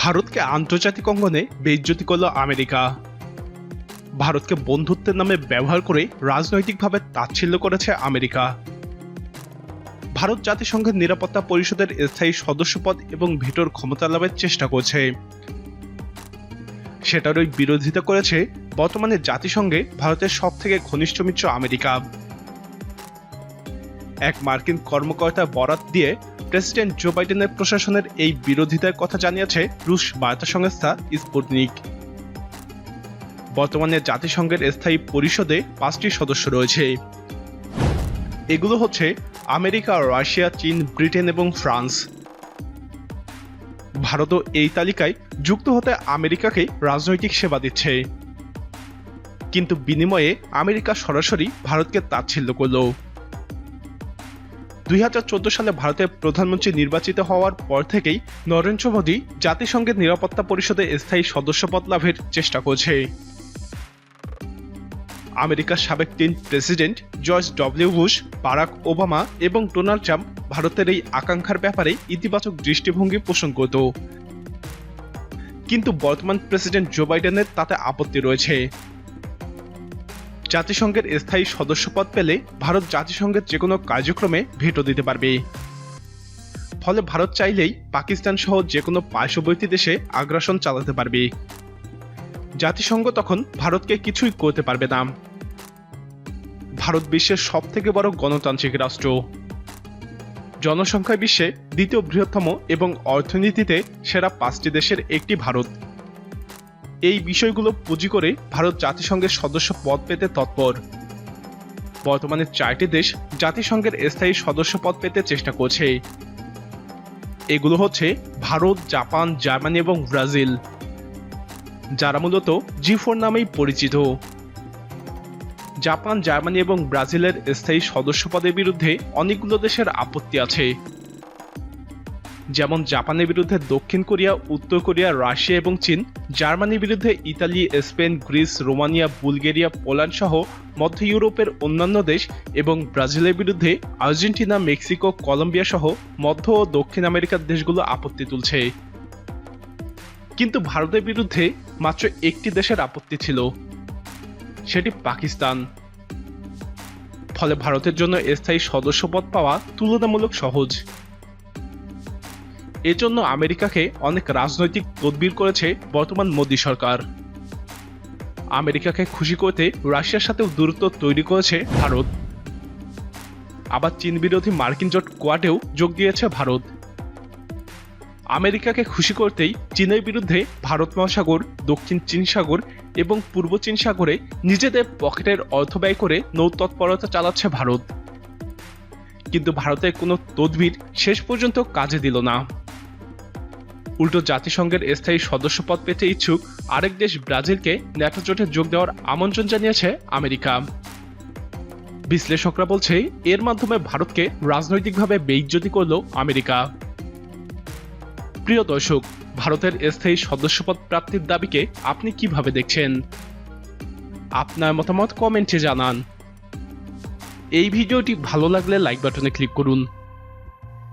ভারতকে আন্তর্জাতিক অঙ্গনে বেইজ্জতি করল আমেরিকা। ভারতকে বন্ধুত্বের নামে ব্যবহার করে রাজনৈতিকভাবে তাচ্ছিল্য করেছে আমেরিকা। ভারত জাতিসংঘের নিরাপত্তা পরিষদের স্থায়ী সদস্যপদ এবং ভেটোর ক্ষমতা লাভের চেষ্টা করছে। সেটারই বিরোধিতা করেছে বর্তমানে জাতিসংঘে ভারতের সব থেকে ঘনিষ্ঠ মিত্র আমেরিকা। এক মার্কিন কর্মকর্তা বরাত দিয়ে প্রেসিডেন্ট জো বাইডেনের প্রশাসনের এই বিরোধিতার কথা জানিয়েছে রুশ বার্তা সংস্থা স্পুটনিক। বর্তমানে জাতিসংঘের স্থায়ী পরিষদে পাঁচটি সদস্য রয়েছে। এগুলো হচ্ছে আমেরিকা, রাশিয়া, চীন, ব্রিটেন এবং ফ্রান্স। ভারতও এই তালিকায় যুক্ত হতে আমেরিকাকে রাজনৈতিক সেবা দিচ্ছে। কিন্তু বিনিময়ে আমেরিকা সরাসরি ভারতকে তাচ্ছিল্য করল। দুই হাজার চোদ্দ সালে ভারতের প্রধানমন্ত্রী নির্বাচিত হওয়ার পর থেকেই নরেন্দ্র মোদী জাতিসংঘের নিরাপত্তা পরিষদে স্থায়ী সদস্যপদ লাভের চেষ্টা করছে। আমেরিকার সাবেক তিন president George W Bush, Barack Obama এবং ডোনাল্ড ট্রাম্প ভারতের এই আকাঙ্ক্ষার ব্যাপারে ইতিবাচক দৃষ্টিভঙ্গি পোষণ করত। কিন্তু বর্তমান প্রেসিডেন্ট জো বাইডেনের তাতে আপত্তি রয়েছে। জাতিসংঘের স্থায়ী সদস্যপদ পেলে ভারত জাতিসংঘের যে কোনো কার্যক্রমে ভেটো দিতে পারবে। ফলে ভারত চাইলেই পাকিস্তান সহ যে কোনো পার্শ্ববর্তী দেশে আগ্রাসন চালাতে পারবে। জাতিসংঘ তখন ভারতকে কিছুই করতে পারবে না। ভারত বিশ্বের সব থেকে বড় গণতান্ত্রিক রাষ্ট্র। জনসংখ্যায় বিশ্বে দ্বিতীয় বৃহত্তম এবং অর্থনীতিতে সেরা পাঁচটি দেশের একটি ভারত। এই বিষয়গুলো পুঁজি করে ভারত জাতিসংঘের সদস্য পদ পেতে তৎপর। বর্তমানে চারটি দেশ জাতিসংঘের স্থায়ী সদস্য পদ পেতে চেষ্টা করছে। এগুলো হচ্ছে ভারত, জাপান, জার্মানি এবং ব্রাজিল, যারা মূলত জি ফোর নামেই পরিচিত। জাপান, জার্মানি এবং ব্রাজিলের স্থায়ী সদস্যপদের বিরুদ্ধে অনেকগুলো দেশের আপত্তি আছে। যেমন জাপানের বিরুদ্ধে দক্ষিণ কোরিয়া, উত্তর কোরিয়া, রাশিয়া এবং চীন, জার্মানির বিরুদ্ধে Italy, Spain, Greece, Romania, Bulgaria, Poland সহ মধ্য ইউরোপের অন্যান্য দেশ এবং ব্রাজিলের বিরুদ্ধে আর্জেন্টিনা, মেক্সিকো, কলম্বিয়া সহ মধ্য ও দক্ষিণ আমেরিকার দেশগুলো আপত্তি তুলছে। কিন্তু ভারতের বিরুদ্ধে মাত্র একটি দেশের আপত্তি ছিল, সেটি পাকিস্তান। ফলে ভারতের জন্য স্থায়ী সদস্যপদ পাওয়া তুলনামূলক সহজ। এজন্য আমেরিকাকে অনেক রাজনৈতিক তদবির করেছে বর্তমান মোদী সরকার। আমেরিকাকে খুশি করতে রাশিয়ার সাথেও দূরত্ব তৈরি করেছে ভারত। আবার চীন বিরোধী মার্কিন জোট কোয়াডেও যোগ দিয়েছে ভারত। আমেরিকাকে খুশি করতেই চীনের বিরুদ্ধে ভারত মহাসাগর, দক্ষিণ চীন সাগর এবং পূর্ব চীন সাগরে নিজেদের পকেটের অর্থ ব্যয় করে নৌতৎপরতা চালাচ্ছে ভারত। কিন্তু ভারতের কোনো তদবির শেষ পর্যন্ত কাজে দিল না। উল্টো জাতিসংঘের স্থায়ী সদস্যপদ পেতে ইচ্ছুক আরেক দেশ ব্রাজিলকে ন্যাটো জোটে যোগ দেওয়ার আমন্ত্রণ জানিয়েছে আমেরিকা। বিশ্লেষকরা বলছে, এর মাধ্যমে ভারতকে রাজনৈতিকভাবে বেইজ্জতি করল আমেরিকা। প্রিয় দর্শক, ভারতের স্থায়ী সদস্যপদ প্রাপ্তির দাবিকে আপনি কীভাবে দেখছেন? আপনার মতামত কমেন্টে জানান। এই ভিডিওটি ভালো লাগলে লাইক বাটনে ক্লিক করুন।